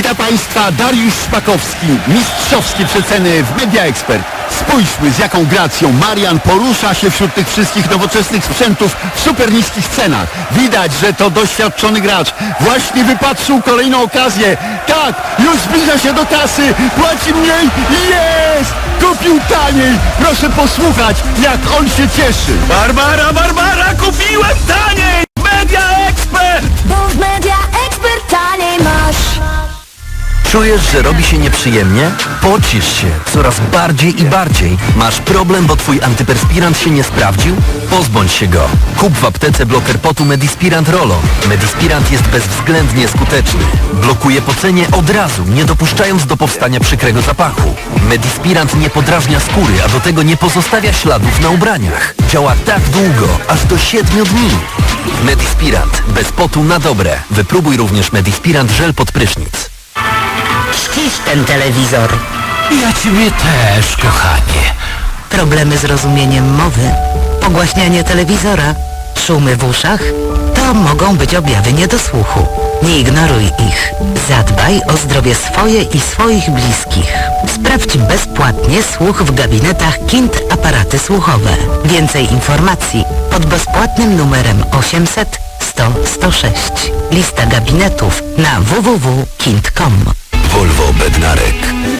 Witam Państwa, Dariusz Szpakowski, mistrzowskie przeceny w Media Expert. Spójrzmy z jaką gracją Marian porusza się wśród tych wszystkich nowoczesnych sprzętów w super niskich cenach. Widać, że to doświadczony gracz. Właśnie wypatrzył kolejną okazję. Tak, już zbliża się do kasy, płaci mniej i jest! Kupił taniej! Proszę posłuchać, jak on się cieszy. Barbara, Barbara, kupiłem Czujesz, że robi się nieprzyjemnie? Pocisz się coraz bardziej i bardziej. Masz problem, bo twój antyperspirant się nie sprawdził? Pozbądź się go. Kup w aptece bloker potu Medispirant Rolon. Medispirant jest bezwzględnie skuteczny. Blokuje pocenie od razu, nie dopuszczając do powstania przykrego zapachu. Medispirant nie podrażnia skóry, a do tego nie pozostawia śladów na ubraniach. Działa tak długo, aż do 7 dni. Medispirant. Bez potu na dobre. Wypróbuj również Medispirant żel pod prysznic. Ten telewizor. Ja ciebie też, kochanie. Problemy z rozumieniem mowy, pogłaśnianie telewizora, szumy w uszach, to mogą być objawy niedosłuchu. Nie ignoruj ich. Zadbaj o zdrowie swoje i swoich bliskich. Sprawdź bezpłatnie słuch w gabinetach KINT aparaty słuchowe. Więcej informacji pod bezpłatnym numerem 800 100 106. Lista gabinetów na www.kint.com. Volvo Bednarek.